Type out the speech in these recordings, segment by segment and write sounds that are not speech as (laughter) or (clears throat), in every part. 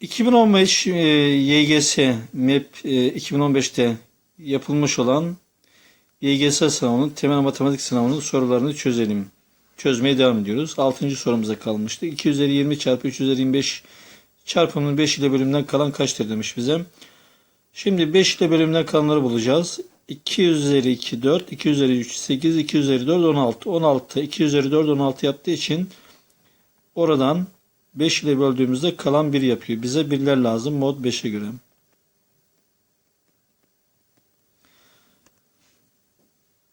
2015 e, YGS MEP e, 2015'te yapılmış olan YGS sınavının temel matematik sınavının sorularını çözelim. Çözmeye devam ediyoruz. 6. sorumuza kalmıştı. 2 üzeri 20 çarpı 3 üzeri 25 çarpımının 5 ile bölümünden kalan kaçtır demiş bize. Şimdi 5 ile bölümünden kalanları bulacağız. 2 üzeri 2 4, 2 üzeri 3 8, 2 üzeri 4 16. 16 2 üzeri 4 16 yaptığı için oradan 5 ile böldüğümüzde kalan 1 yapıyor. Bize birler lazım mod 5'e göre.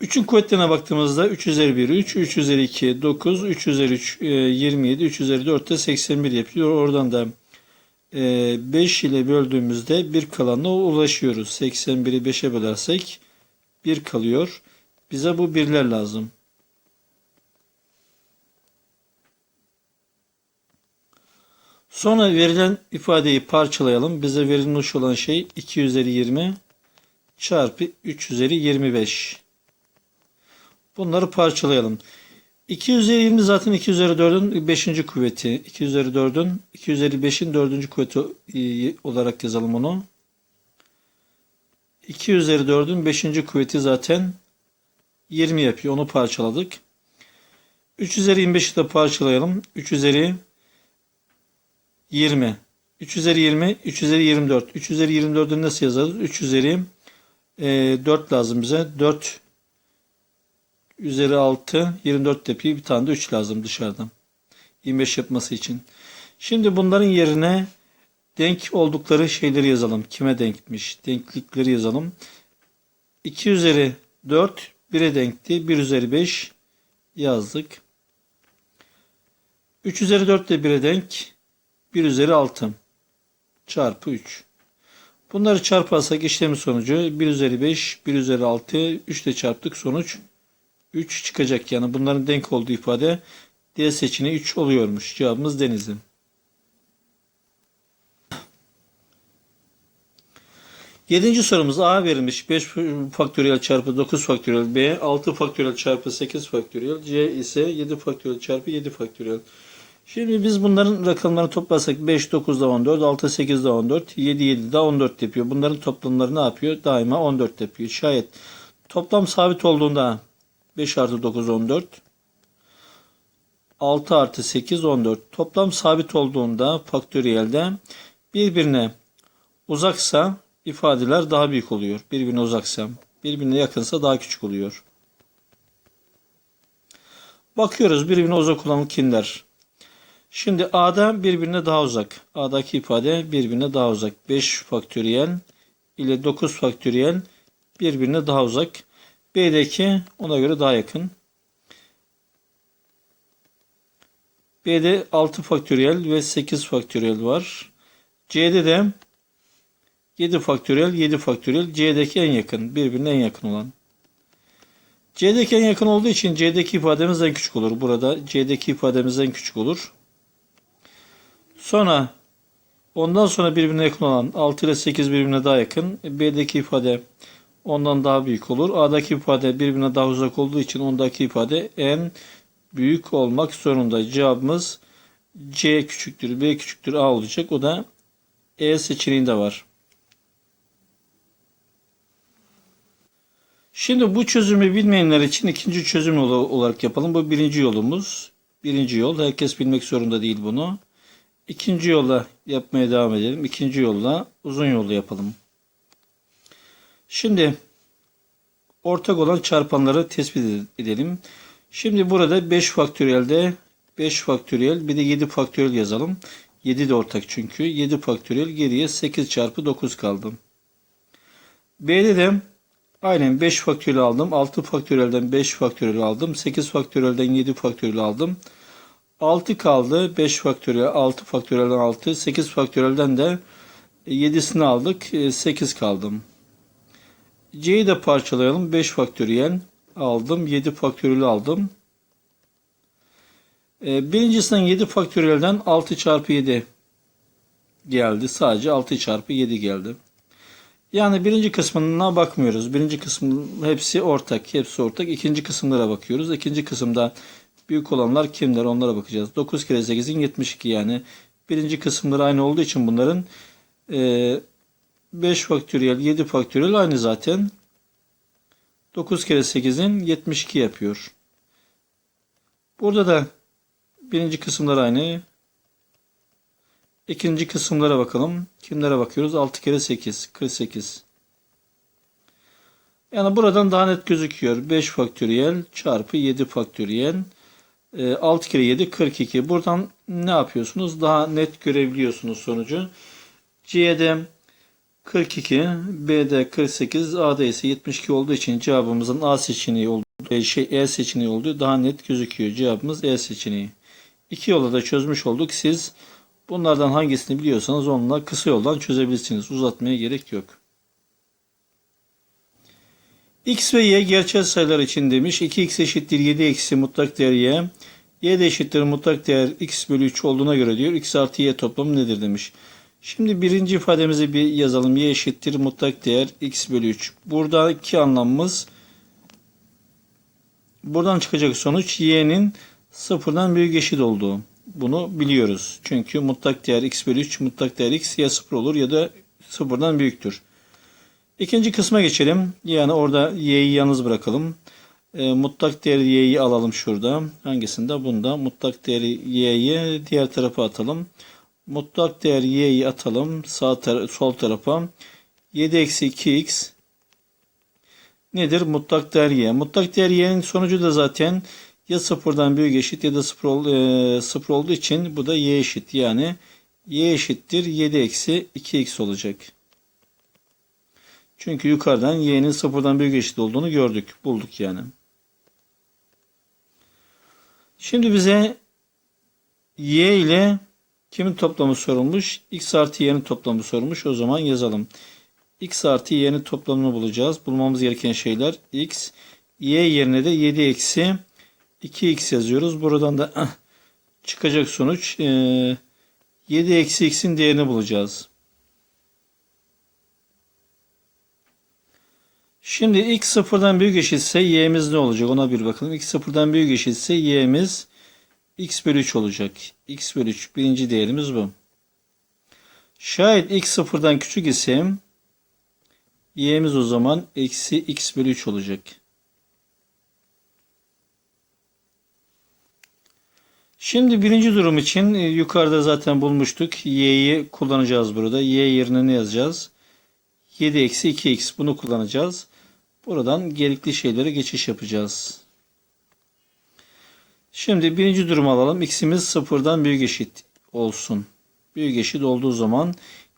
Üçün kuvvetlerine baktığımızda 3 üzeri 1 3, 3 üzeri 2 9, 3 üzeri 3 e, 27, 3 üzeri 4 de 81 yapıyor. Oradan da e, 5 ile böldüğümüzde 1 kalanına ulaşıyoruz. 81'i 5'e bölersek 1 kalıyor. Bize bu birler lazım. Sonra verilen ifadeyi parçalayalım. Bize verilmiş olan şey 2 üzeri 20 çarpı 3 üzeri 25. Bunları parçalayalım. 2 üzeri 20 zaten 2 üzeri 4'ün 5. kuvveti. 2 üzeri 4'ün 2 üzeri 5'in 4. kuvveti e, olarak yazalım onu. 2 üzeri 4'ün 5. kuvveti zaten 20 yapıyor. Onu parçaladık. 3 üzeri 25'i de parçalayalım. 3 üzeri 20. 3 üzeri 20, 3 üzeri 24. 3 üzeri 24'ü nasıl yazarız? 3 üzeri e, 4 lazım bize. 4 üzeri 6, 24 yapıyor. Bir tane de 3 lazım dışarıdan. 25 yapması için. Şimdi bunların yerine denk oldukları şeyleri yazalım. Kime denkmiş? Denklikleri yazalım. 2 üzeri 4 1'e denkti. 1 üzeri 5 yazdık. 3 üzeri 4 de 1'e denk. 1 üzeri 6 çarpı 3. Bunları çarparsak işlemin sonucu 1 üzeri 5, 1 üzeri 6, 3 ile çarptık sonuç 3 çıkacak. Yani bunların denk olduğu ifade D seçeneği 3 oluyormuş. Cevabımız Denizli. Yedinci sorumuz A verilmiş. 5 faktöriyel çarpı 9 faktöriyel B 6 faktöriyel çarpı 8 faktöriyel C ise 7 faktöriyel çarpı 7 faktöriyel. Şimdi biz bunların rakamlarını toplarsak 5, 9 da 14, 6, 8 da 14, 7, 7 da 14 yapıyor. Bunların toplamları ne yapıyor? Daima 14 yapıyor. Şayet toplam sabit olduğunda 5 artı 9, 14. 6 artı 8, 14. Toplam sabit olduğunda faktöriyelde birbirine uzaksa ifadeler daha büyük oluyor. Birbirine uzaksa, birbirine yakınsa daha küçük oluyor. Bakıyoruz birbirine uzak olan kimler? Şimdi A'da birbirine daha uzak. A'daki ifade birbirine daha uzak. 5 faktöriyel ile 9 faktöriyel birbirine daha uzak. B'deki ona göre daha yakın. B'de 6 faktöriyel ve 8 faktöriyel var. C'de de 7 faktöriyel, 7 faktöriyel. C'deki en yakın, birbirine en yakın olan. C'deki en yakın olduğu için C'deki ifademiz en küçük olur. Burada C'deki ifademiz en küçük olur. Sonra ondan sonra birbirine yakın olan 6 ile 8 birbirine daha yakın. B'deki ifade ondan daha büyük olur. A'daki ifade birbirine daha uzak olduğu için ondaki ifade en büyük olmak zorunda. Cevabımız C küçüktür, B küçüktür, A olacak. O da E seçeneğinde var. Şimdi bu çözümü bilmeyenler için ikinci çözüm olarak yapalım. Bu birinci yolumuz. Birinci yol. Herkes bilmek zorunda değil bunu. İkinci yolla yapmaya devam edelim. İkinci yolla uzun yolda yapalım. Şimdi ortak olan çarpanları tespit edelim. Şimdi burada 5 faktöriyelde 5 faktöriyel bir de 7 faktöriyel yazalım. 7 de ortak çünkü. 7 faktöriyel geriye 8 çarpı 9 kaldı. B'de de aynen 5 faktöriyel aldım. 6 faktöriyelden 5 faktöriyel aldım. 8 faktöriyelden 7 faktöriyel aldım. 6 kaldı. 5 faktöriyel, 6 faktöriyelden 6, 8 faktöriyelden de 7'sini aldık. 8 kaldım. C'yi de parçalayalım. 5 faktöriyel aldım. 7 faktöriyel aldım. Birincisinden 7 faktöriyelden 6 çarpı 7 geldi. Sadece 6 çarpı 7 geldi. Yani birinci kısmına bakmıyoruz. Birinci kısmın hepsi ortak. Hepsi ortak. İkinci kısımlara bakıyoruz. İkinci kısımda büyük olanlar kimler onlara bakacağız. 9 kere 8'in 72 yani Birinci kısımları aynı olduğu için bunların e, 5 faktöriyel 7 faktöriyel aynı zaten. 9 kere 8'in 72 yapıyor. Burada da birinci kısımlar aynı. İkinci kısımlara bakalım. Kimlere bakıyoruz? 6 kere 8 48. Yani buradan daha net gözüküyor. 5 faktöriyel çarpı 7 faktöriyel. E, 6 kere 7 42. Buradan ne yapıyorsunuz? Daha net görebiliyorsunuz sonucu. C'de 42, B'de 48, A'da ise 72 olduğu için cevabımızın A seçeneği olduğu, e, şey E seçeneği olduğu daha net gözüküyor. Cevabımız E seçeneği. İki yolla da çözmüş olduk. Siz bunlardan hangisini biliyorsanız onunla kısa yoldan çözebilirsiniz. Uzatmaya gerek yok. X ve Y gerçel sayılar için demiş. 2x eşittir 7 eksi mutlak değer y. Y de eşittir mutlak değer x bölü 3 olduğuna göre diyor. x artı y toplamı nedir demiş. Şimdi birinci ifademizi bir yazalım. y eşittir mutlak değer x bölü 3. Buradaki anlamımız buradan çıkacak sonuç y'nin sıfırdan büyük eşit olduğu. Bunu biliyoruz. Çünkü mutlak değer x bölü 3 mutlak değer x ya sıfır olur ya da sıfırdan büyüktür. İkinci kısma geçelim. Yani orada y'yi yalnız bırakalım. E, mutlak değer y'yi alalım şurada. Hangisinde? Bunda. Mutlak değeri y'yi diğer tarafa atalım. Mutlak değer y'yi atalım. Sağ tar sol tarafa. 7 eksi 2x nedir? Mutlak değer y. Mutlak değer y'nin sonucu da zaten ya sıfırdan büyük eşit ya da sıfır, ol, e, sıfır olduğu için bu da y eşit. Yani y eşittir 7 eksi 2x olacak. Çünkü yukarıdan y'nin sıfırdan büyük eşit olduğunu gördük. Bulduk yani. Şimdi bize y ile kimin toplamı sorulmuş? x artı y'nin toplamı sorulmuş. O zaman yazalım. x artı y'nin toplamını bulacağız. Bulmamız gereken şeyler x. y yerine de 7 eksi 2x yazıyoruz. Buradan da (clears throat) çıkacak sonuç 7 eksi x'in değerini bulacağız. Şimdi x sıfırdan büyük eşitse y'miz ne olacak ona bir bakalım. x sıfırdan büyük eşitse y'miz x bölü 3 olacak. x bölü 3 birinci değerimiz bu. Şayet x sıfırdan küçük ise y'miz o zaman eksi x bölü 3 olacak. Şimdi birinci durum için e, yukarıda zaten bulmuştuk. y'yi kullanacağız burada. y yerine ne yazacağız? 7 eksi 2x bunu kullanacağız. Buradan gerekli şeylere geçiş yapacağız. Şimdi birinci durumu alalım. X'imiz sıfırdan büyük eşit olsun. Büyük eşit olduğu zaman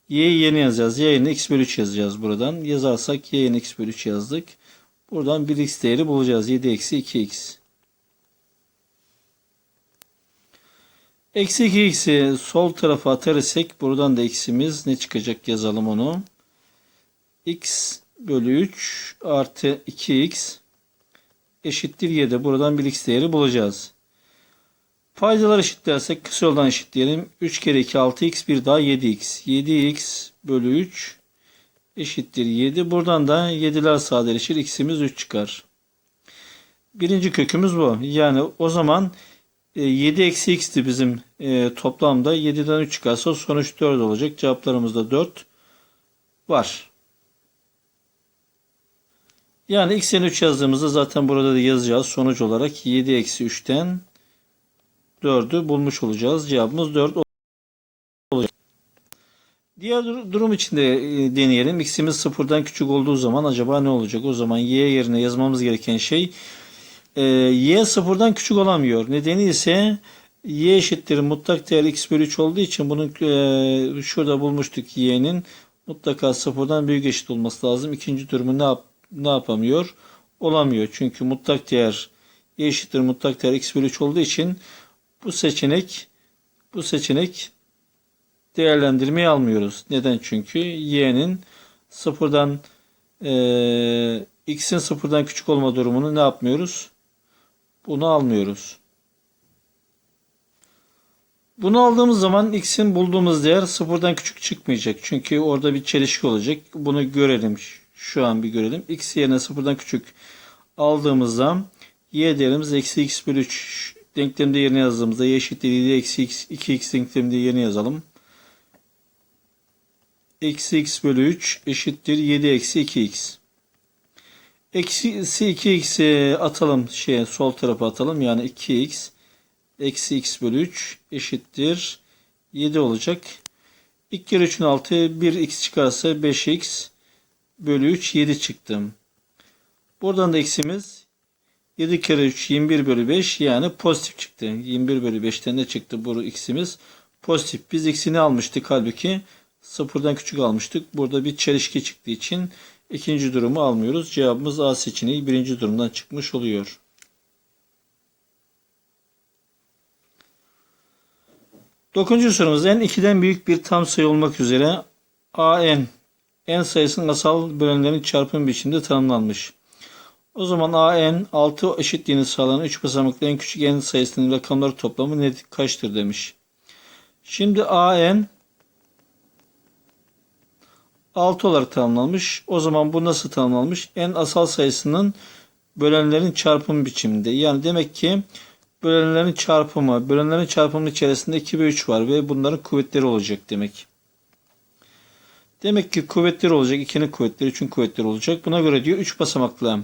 y'yi yeni yazacağız. Y yerine x bölü 3 yazacağız buradan. Yazarsak y yerine x bölü 3 yazdık. Buradan 1x değeri bulacağız. 7 eksi 2x. Eksi 2x'i sol tarafa atar buradan da x'imiz ne çıkacak yazalım onu. x bölü 3 artı 2x eşittir 7. Buradan 1x değeri bulacağız. Faydalar eşitlersek kısa yoldan eşitleyelim. 3 kere 2 6x bir daha 7x. 7x bölü 3 eşittir 7. Buradan da 7'ler sadeleşir. x'imiz 3 çıkar. Birinci kökümüz bu. Yani o zaman 7 eksi x'ti bizim e, toplamda. 7'den 3 çıkarsa sonuç 4 olacak. Cevaplarımızda 4 var. Yani x'in 3 yazdığımızda zaten burada da yazacağız. Sonuç olarak 7 eksi 3'ten 4'ü bulmuş olacağız. Cevabımız 4 olacak. Diğer durum için de e, deneyelim. X'imiz sıfırdan küçük olduğu zaman acaba ne olacak? O zaman y yerine yazmamız gereken şey e, y sıfırdan küçük olamıyor. Nedeni ise y eşittir mutlak değer x bölü 3 olduğu için bunun e, şurada bulmuştuk y'nin mutlaka sıfırdan büyük eşit olması lazım. İkinci durumu ne yap ne yapamıyor? Olamıyor. Çünkü mutlak değer y eşittir mutlak değer x bölü 3 olduğu için bu seçenek bu seçenek değerlendirmeyi almıyoruz. Neden? Çünkü y'nin sıfırdan e, x'in sıfırdan küçük olma durumunu ne yapmıyoruz? Bunu almıyoruz. Bunu aldığımız zaman x'in bulduğumuz değer sıfırdan küçük çıkmayacak. Çünkü orada bir çelişki olacak. Bunu görelim. Şu an bir görelim. x yerine sıfırdan küçük aldığımızda y değerimiz eksi x bölü 3 denklemde yerine yazdığımızda y eşittir 7 eksi x 2x denkleminde yerine yazalım. Eksi x bölü 3 eşittir 7 eksi 2x. Eksi 2x'i atalım şeye sol tarafa atalım. Yani 2x eksi x bölü 3 eşittir 7 olacak. 2 kere 3'ün 6 1x çıkarsa 5x bölü 3 7 çıktı. Buradan da x'imiz 7 kere 3 21 bölü 5 yani pozitif çıktı. 21 bölü 5'ten ne çıktı bu x'imiz? Pozitif. Biz x'ini almıştık halbuki sıfırdan küçük almıştık. Burada bir çelişki çıktığı için ikinci durumu almıyoruz. Cevabımız A seçeneği birinci durumdan çıkmış oluyor. Dokuzuncu sorumuz en 2'den büyük bir tam sayı olmak üzere AN n sayısının asal bölenlerin çarpım biçiminde tanımlanmış. O zaman AN 6 eşitliğini sağlayan 3 basamaklı en küçük n sayısının rakamları toplamı ne kaçtır demiş. Şimdi AN 6 olarak tanımlanmış. O zaman bu nasıl tanımlanmış? En asal sayısının bölenlerin çarpım biçiminde. Yani demek ki bölenlerin çarpımı, bölenlerin çarpımının içerisinde 2 ve 3 var ve bunların kuvvetleri olacak demek. Demek ki kuvvetleri olacak. 2'nin kuvvetleri, 3'ün kuvvetleri olacak. Buna göre diyor 3 basamaklı.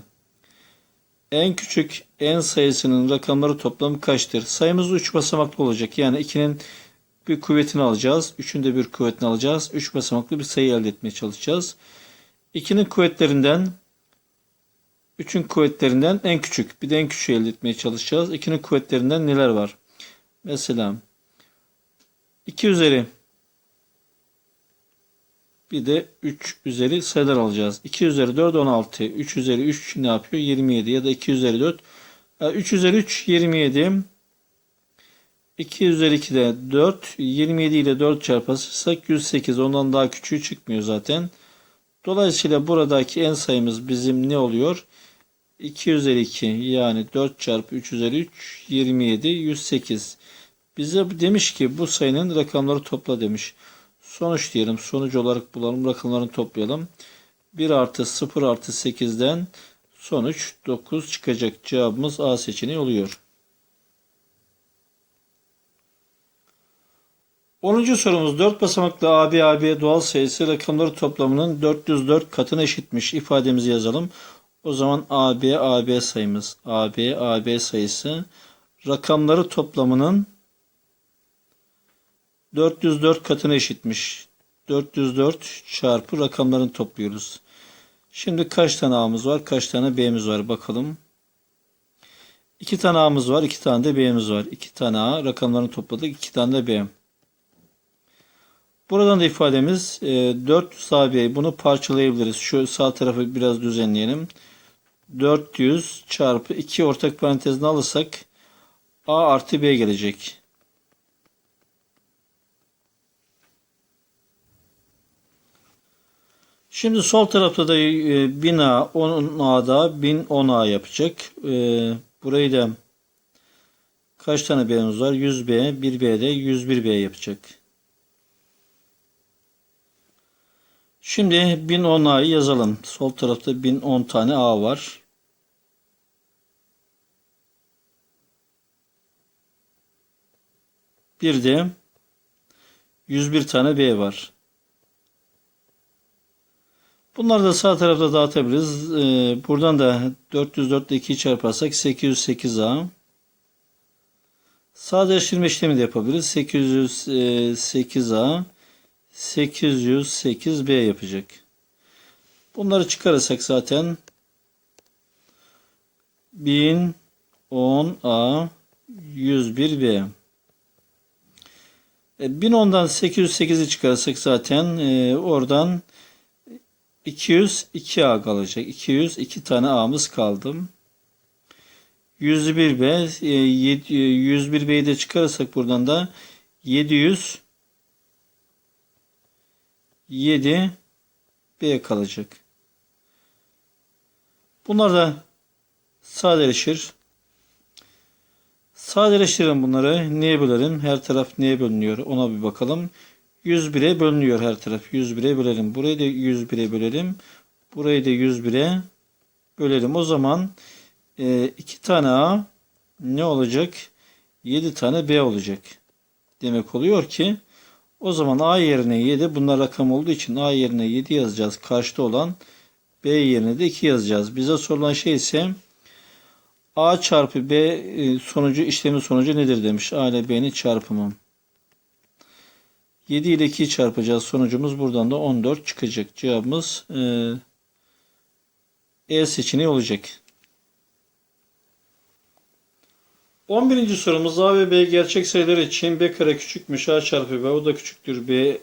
En küçük en sayısının rakamları toplamı kaçtır? Sayımız 3 basamaklı olacak. Yani 2'nin bir kuvvetini alacağız. 3'ün de bir kuvvetini alacağız. 3 basamaklı bir sayı elde etmeye çalışacağız. 2'nin kuvvetlerinden 3'ün kuvvetlerinden en küçük bir de en küçüğü elde etmeye çalışacağız. 2'nin kuvvetlerinden neler var? Mesela 2 üzeri bir de 3 üzeri sayılar alacağız. 2 üzeri 4 16. 3 üzeri 3 ne yapıyor? 27 ya da 2 üzeri 4. 3 üzeri 3 27. 2 üzeri 2 de 4. 27 ile 4 çarparsak 108. Ondan daha küçüğü çıkmıyor zaten. Dolayısıyla buradaki en sayımız bizim ne oluyor? 2 üzeri 2 yani 4 çarpı 3 üzeri 3 27 108. Bize demiş ki bu sayının rakamları topla demiş. Sonuç diyelim. Sonuç olarak bulalım. Rakamlarını toplayalım. 1 artı 0 artı 8'den sonuç 9 çıkacak. Cevabımız A seçeneği oluyor. 10. sorumuz 4 basamaklı AB AB doğal sayısı rakamları toplamının 404 katına eşitmiş. İfademizi yazalım. O zaman AB AB sayımız AB AB sayısı rakamları toplamının 404 katına eşitmiş. 404 çarpı rakamlarını topluyoruz. Şimdi kaç tane A'mız var? Kaç tane B'miz var? Bakalım. 2 tane A'mız var. 2 tane de B'miz var. 2 tane A rakamlarını topladık. 2 tane de B. Buradan da ifademiz 400 AB. Bunu parçalayabiliriz. Şu sağ tarafı biraz düzenleyelim. 400 çarpı 2 ortak parantezine alırsak A artı B gelecek. Şimdi sol tarafta da e, 1000A 10A'da 1010A yapacak. E, burayı da kaç tane B'miz var? 100B, 1B'de 101B yapacak. Şimdi 1010A'yı yazalım. Sol tarafta 1010 tane A var. Bir de 101 tane B var. Bunları da sağ tarafta dağıtabiliriz. Ee, buradan da 404 ile 2'yi çarparsak 808A. Sadeleştirme işlemi de yapabiliriz. 808A 808B yapacak. Bunları çıkarırsak zaten 1010A 101B. 1010'dan 808'i çıkarırsak zaten e, oradan 202 A kalacak. 202 tane A'mız kaldı. 101 B 101 B'yi de çıkarırsak buradan da 700 7 B kalacak. Bunlar da sadeleşir. Sadeleştirelim bunları. Neye bölerim? Her taraf neye bölünüyor? Ona bir bakalım. 101'e bölünüyor her taraf. 101'e bölelim. Burayı da 101'e bölelim. Burayı da 101'e bölelim. O zaman e, iki tane A ne olacak? 7 tane B olacak. Demek oluyor ki o zaman A yerine 7 bunlar rakam olduğu için A yerine 7 yazacağız. Karşıda olan B yerine de 2 yazacağız. Bize sorulan şey ise A çarpı B e, sonucu işlemi sonucu nedir demiş. A ile B'nin çarpımı. 7 ile 2'yi çarpacağız. Sonucumuz buradan da 14 çıkacak. Cevabımız e, E seçeneği olacak. 11. sorumuz A ve B gerçek sayılar için B kare küçükmüş A çarpı B o da küçüktür B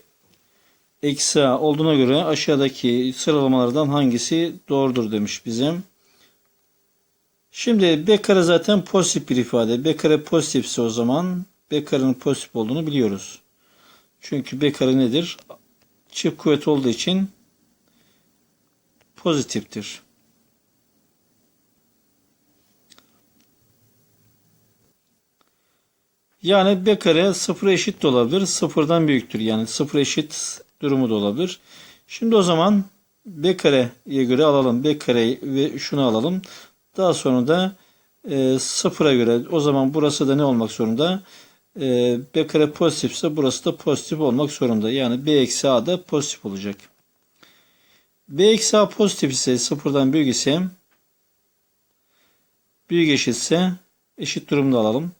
eksi A olduğuna göre aşağıdaki sıralamalardan hangisi doğrudur demiş bizim. Şimdi B kare zaten pozitif bir ifade. B kare pozitifse o zaman B karenin pozitif olduğunu biliyoruz. Çünkü B kare nedir? Çift kuvvet olduğu için pozitiftir. Yani B kare sıfıra eşit de olabilir. Sıfırdan büyüktür. Yani sıfır eşit durumu da olabilir. Şimdi o zaman B kareye göre alalım. B kare ve şunu alalım. Daha sonra da e, sıfıra göre o zaman burası da ne olmak zorunda? E, B kare pozitifse burası da pozitif olmak zorunda. Yani B eksi A da pozitif olacak. B eksi A pozitif ise sıfırdan büyük ise büyük eşitse eşit durumda alalım.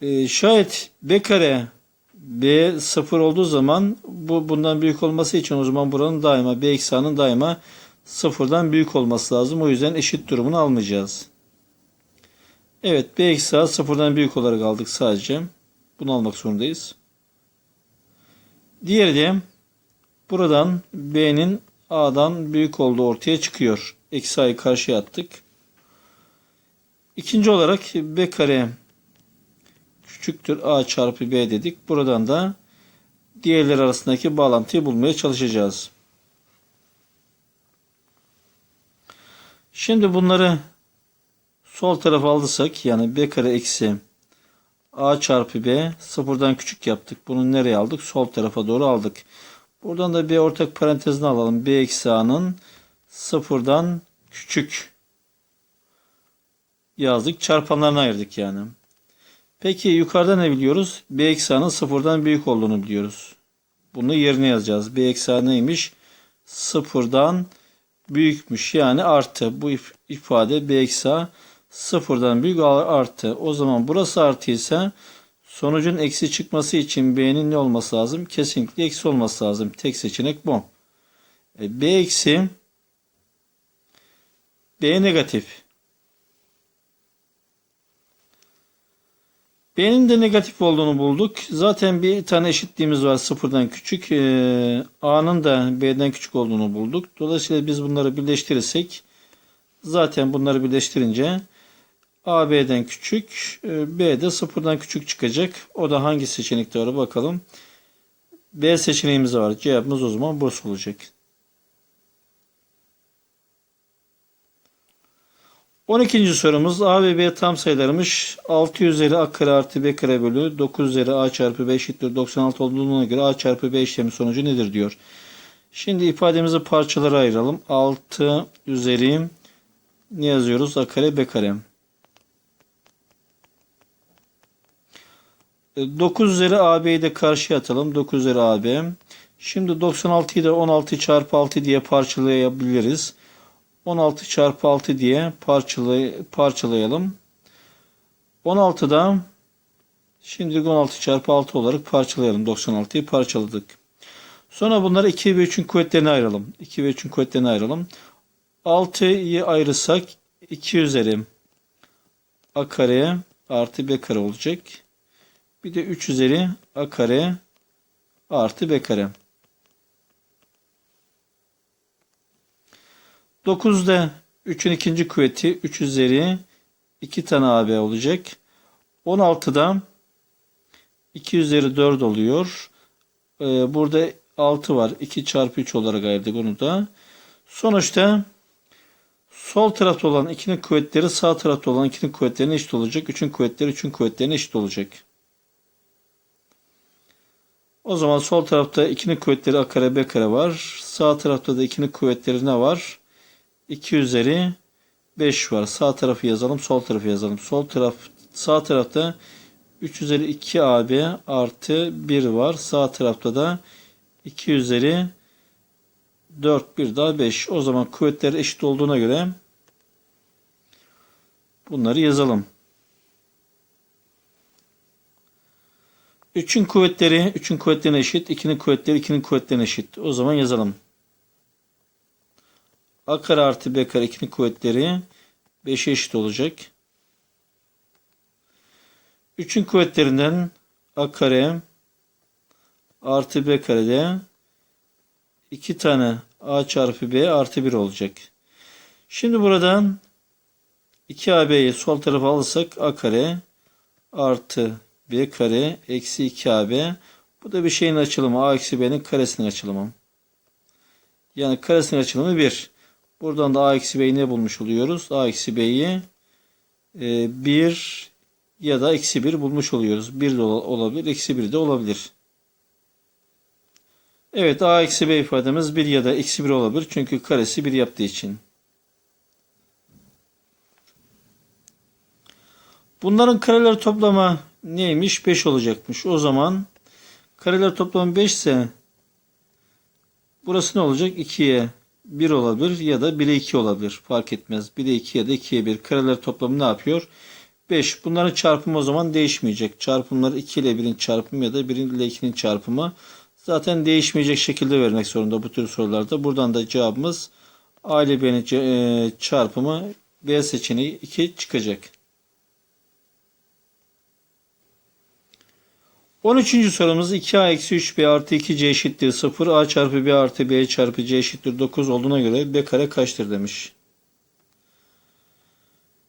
E, şayet B kare B sıfır olduğu zaman bu bundan büyük olması için o zaman buranın daima B eksi A'nın daima sıfırdan büyük olması lazım. O yüzden eşit durumunu almayacağız. Evet B eksi A sıfırdan büyük olarak aldık sadece. Bunu almak zorundayız. Diğeri de buradan B'nin A'dan büyük olduğu ortaya çıkıyor. Eksi A'yı karşıya attık. İkinci olarak B kare küçüktür A çarpı B dedik. Buradan da diğerleri arasındaki bağlantıyı bulmaya çalışacağız. Şimdi bunları sol tarafa aldıysak yani B kare eksi A çarpı B sıfırdan küçük yaptık. Bunu nereye aldık? Sol tarafa doğru aldık. Buradan da bir ortak parantezini alalım. B eksi A'nın sıfırdan küçük yazdık. Çarpanlarını ayırdık yani. Peki yukarıda ne biliyoruz? B eksi A'nın sıfırdan büyük olduğunu biliyoruz. Bunu yerine yazacağız. B eksi A neymiş? Sıfırdan büyükmüş. Yani artı. Bu ifade B eksi A sıfırdan büyük artı. O zaman burası artı ise sonucun eksi çıkması için B'nin ne olması lazım? Kesinlikle eksi olması lazım. Tek seçenek bu. E, B eksi B negatif. B'nin de negatif olduğunu bulduk. Zaten bir tane eşitliğimiz var sıfırdan küçük. Ee, A'nın da B'den küçük olduğunu bulduk. Dolayısıyla biz bunları birleştirirsek zaten bunları birleştirince A küçük, e, B de sıfırdan küçük çıkacak. O da hangi seçenekte var bakalım. B seçeneğimiz var. Cevabımız o zaman burası olacak. 12. sorumuz A ve B tam sayılarmış. 6 üzeri A kare artı B kare bölü 9 üzeri A çarpı B eşittir 96 olduğuna göre A çarpı B işlemi sonucu nedir diyor. Şimdi ifademizi parçalara ayıralım. 6 üzeri ne yazıyoruz? A kare B kare. 9 üzeri AB'yi de karşıya atalım. 9 üzeri AB. Şimdi 96'yı da 16 çarpı 6 diye parçalayabiliriz. 16 çarpı 6 diye parçalay parçalayalım. 16'da şimdilik 16 çarpı 6 olarak parçalayalım. 96'yı parçaladık. Sonra bunları 2 ve 3'ün kuvvetlerine ayıralım. 2 ve 3'ün kuvvetlerine ayıralım. 6'yı ayırırsak 2 üzeri a kare artı b kare olacak. Bir de 3 üzeri a kare artı b kare. 9'da 3'ün ikinci kuvveti 3 üzeri 2 tane AB olacak. 16'da 2 üzeri 4 oluyor. Ee, burada 6 var. 2 çarpı 3 olarak ayırdık onu da. Sonuçta sol tarafta olan 2'nin kuvvetleri sağ tarafta olan 2'nin kuvvetlerine eşit olacak. 3'ün kuvvetleri 3'ün kuvvetlerine eşit olacak. O zaman sol tarafta 2'nin kuvvetleri a kare b kare var. Sağ tarafta da 2'nin kuvvetleri ne var? 2 üzeri 5 var. Sağ tarafı yazalım, sol tarafı yazalım. Sol taraf sağ tarafta 3 üzeri 2 AB artı 1 var. Sağ tarafta da 2 üzeri 4 bir daha 5. O zaman kuvvetler eşit olduğuna göre bunları yazalım. 3'ün kuvvetleri 3'ün kuvvetlerine eşit. 2'nin kuvvetleri 2'nin kuvvetlerine eşit. O zaman yazalım. A kare artı B kare 2'nin kuvvetleri 5'e eşit olacak. 3'ün kuvvetlerinden A kare artı B karede 2 tane A çarpı B artı 1 olacak. Şimdi buradan 2AB'yi sol tarafa alırsak A kare artı B kare eksi 2AB. Bu da bir şeyin açılımı. A eksi B'nin karesinin açılımı. Yani karesinin açılımı 1. Buradan da A eksi B'yi ne bulmuş oluyoruz? A eksi B'yi 1 ya da eksi 1 bulmuş oluyoruz. 1 de olabilir, eksi 1 de olabilir. Evet A eksi B ifademiz 1 ya da eksi 1 olabilir. Çünkü karesi 1 yaptığı için. Bunların kareler toplamı neymiş? 5 olacakmış. O zaman kareler toplamı 5 ise burası ne olacak? 2'ye 1 olabilir ya da 1'e 2 olabilir. Fark etmez. 1'e 2 ya da 2'ye 1. Kareler toplamı ne yapıyor? 5. Bunların çarpımı o zaman değişmeyecek. Çarpımları 2 ile 1'in çarpımı ya da 1 ile 2'nin çarpımı zaten değişmeyecek şekilde vermek zorunda bu tür sorularda. Buradan da cevabımız A ile B'nin e, çarpımı B seçeneği 2 çıkacak. 13. sorumuz 2a eksi 3b artı 2c eşittir 0. a çarpı b artı b çarpı c eşittir 9 olduğuna göre b kare kaçtır demiş.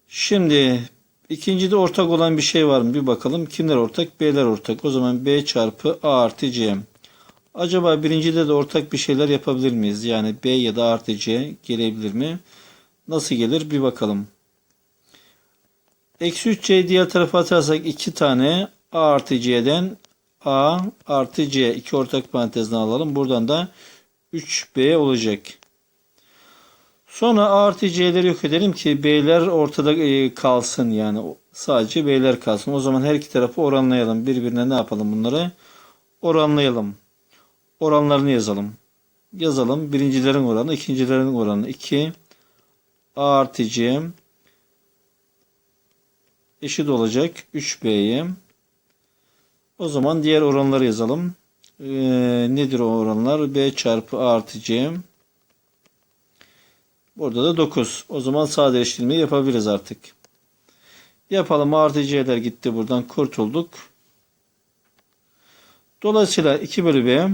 Şimdi ikincide ortak olan bir şey var mı bir bakalım. Kimler ortak? B'ler ortak. O zaman b çarpı a artı c. Acaba birincide de ortak bir şeyler yapabilir miyiz? Yani b ya da artı c gelebilir mi? Nasıl gelir bir bakalım. Eksi 3c diğer tarafa atarsak 2 tane a artı c'den a artı c iki ortak parantezden alalım. Buradan da 3b olacak. Sonra a artı c'leri yok edelim ki b'ler ortada e, kalsın yani sadece b'ler kalsın. O zaman her iki tarafı oranlayalım. Birbirine ne yapalım bunları? Oranlayalım. Oranlarını yazalım. Yazalım. Birincilerin oranı, ikincilerin oranı 2 a artı c eşit olacak 3b'ye. O zaman diğer oranları yazalım. Ee, nedir o oranlar? B çarpı A artı C. Burada da 9. O zaman sadeleştirmeyi yapabiliriz artık. Yapalım. A artı C'ler gitti. Buradan kurtulduk. Dolayısıyla 2 bölü B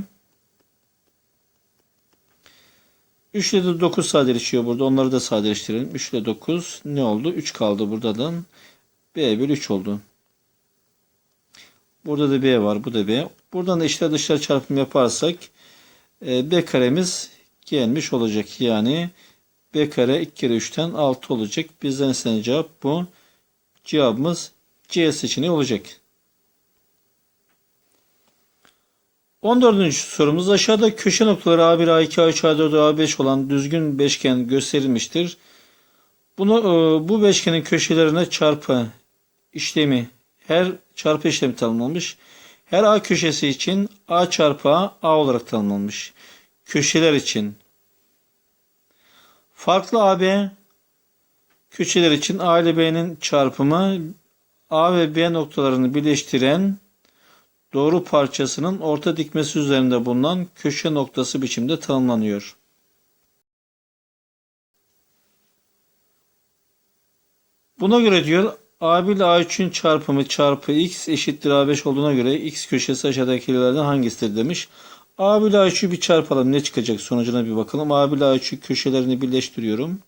3 ile de 9 sadeleşiyor burada. Onları da sadeleştirelim. 3 ile 9 ne oldu? 3 kaldı buradan. B bölü 3 oldu. Burada da B var. Bu da B. Buradan da içler dışlar çarpım yaparsak e, B karemiz gelmiş olacak. Yani B kare 2 kere 3'ten 6 olacak. Bizden istenen cevap bu. Cevabımız C seçeneği olacak. 14. sorumuz aşağıda köşe noktaları A1, A2, A3, A4, A5 olan düzgün beşgen gösterilmiştir. Bunu e, bu beşgenin köşelerine çarpı işlemi her çarpı işlemi tanımlanmış. Her A köşesi için A çarpı A, A olarak tanımlanmış. Köşeler için farklı AB köşeler için A ile B'nin çarpımı A ve B noktalarını birleştiren doğru parçasının orta dikmesi üzerinde bulunan köşe noktası biçimde tanımlanıyor. Buna göre diyor A1 ile A3'ün çarpımı çarpı x eşittir A5 olduğuna göre x köşesi aşağıdakilerden hangisidir demiş. A1 ile A3'ü bir çarpalım. Ne çıkacak sonucuna bir bakalım. A1 ile A3'ü köşelerini birleştiriyorum.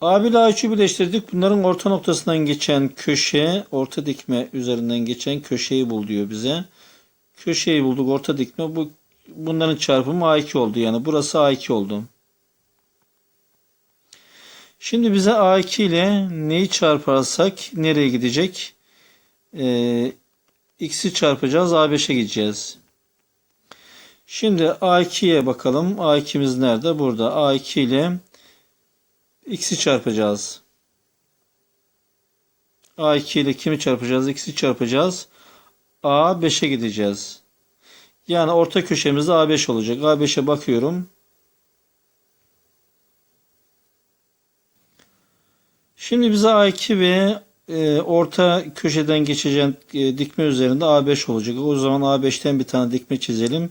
A1 ile A3'ü birleştirdik. Bunların orta noktasından geçen köşe, orta dikme üzerinden geçen köşeyi bul diyor bize. Köşeyi bulduk, orta dikme. Bu bunların çarpımı A2 oldu. Yani burası A2 oldu. Şimdi bize A2 ile neyi çarparsak nereye gidecek? Ee, x'i çarpacağız. A5'e gideceğiz. Şimdi A2'ye bakalım. A2'miz nerede? Burada. A2 ile x'i çarpacağız. A2 ile kimi çarpacağız? X'i çarpacağız. A5'e gideceğiz. Yani orta köşemiz A5 olacak. A5'e bakıyorum. Şimdi bize A2 ve e, orta köşeden geçeceğin e, dikme üzerinde A5 olacak. O zaman A5'ten bir tane dikme çizelim.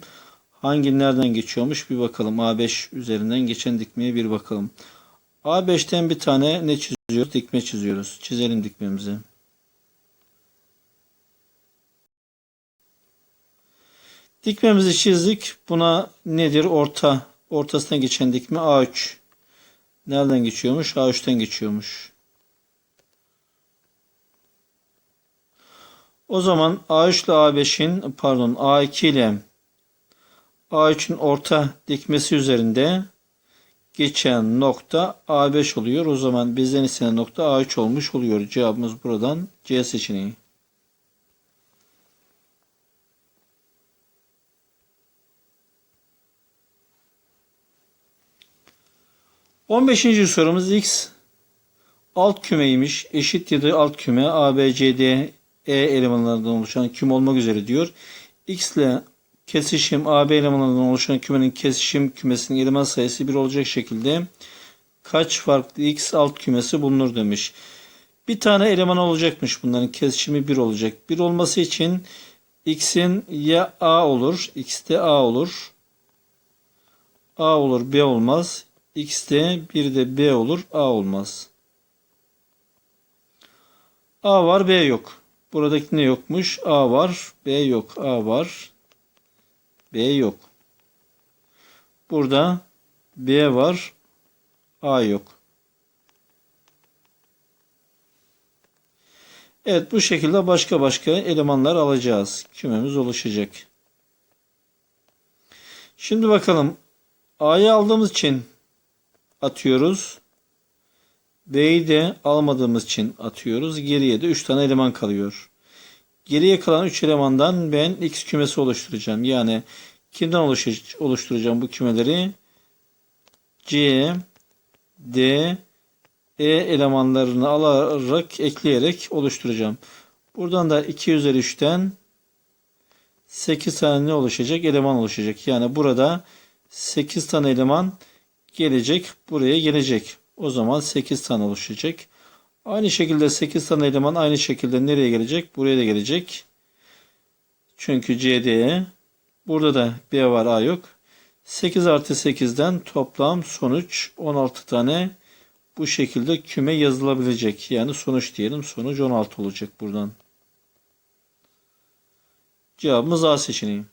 Hangi nereden geçiyormuş bir bakalım. A5 üzerinden geçen dikmeye bir bakalım. A5'ten bir tane ne çiziyoruz? Dikme çiziyoruz. Çizelim dikmemizi. Dikmemizi çizdik. Buna nedir? Orta. Ortasına geçen dikme A3. Nereden geçiyormuş? A3'ten geçiyormuş. O zaman A3 ile A5'in pardon A2 ile A3'ün orta dikmesi üzerinde geçen nokta A5 oluyor. O zaman bizden istenen nokta A3 olmuş oluyor. Cevabımız buradan C seçeneği. On beşinci sorumuz X alt kümeymiş. Eşit ya da alt küme A, B, C, D, E elemanlarından oluşan küme olmak üzere diyor. X ile kesişim AB elemanlarından oluşan kümenin kesişim kümesinin eleman sayısı 1 olacak şekilde kaç farklı X alt kümesi bulunur demiş. Bir tane eleman olacakmış bunların kesişimi 1 olacak. 1 olması için X'in ya A olur, X'te A olur. A olur, B olmaz. X'te bir de B olur, A olmaz. A var, B yok. Buradaki ne yokmuş? A var, B yok. A var, B yok. Burada B var, A yok. Evet bu şekilde başka başka elemanlar alacağız. Kümemiz oluşacak. Şimdi bakalım. A'yı aldığımız için atıyoruz. B'yi de almadığımız için atıyoruz. Geriye de 3 tane eleman kalıyor. Geriye kalan 3 elemandan ben X kümesi oluşturacağım. Yani kimden oluşturacağım bu kümeleri? C, D, E elemanlarını alarak ekleyerek oluşturacağım. Buradan da 2 üzeri 3'ten 8 tane ne oluşacak? Eleman oluşacak. Yani burada 8 tane eleman gelecek. Buraya gelecek. O zaman 8 tane oluşacak. Aynı şekilde 8 tane eleman aynı şekilde nereye gelecek? Buraya da gelecek. Çünkü CD'ye burada da B var A yok. 8 artı 8'den toplam sonuç 16 tane bu şekilde küme yazılabilecek. Yani sonuç diyelim. Sonuç 16 olacak buradan. Cevabımız A seçeneği.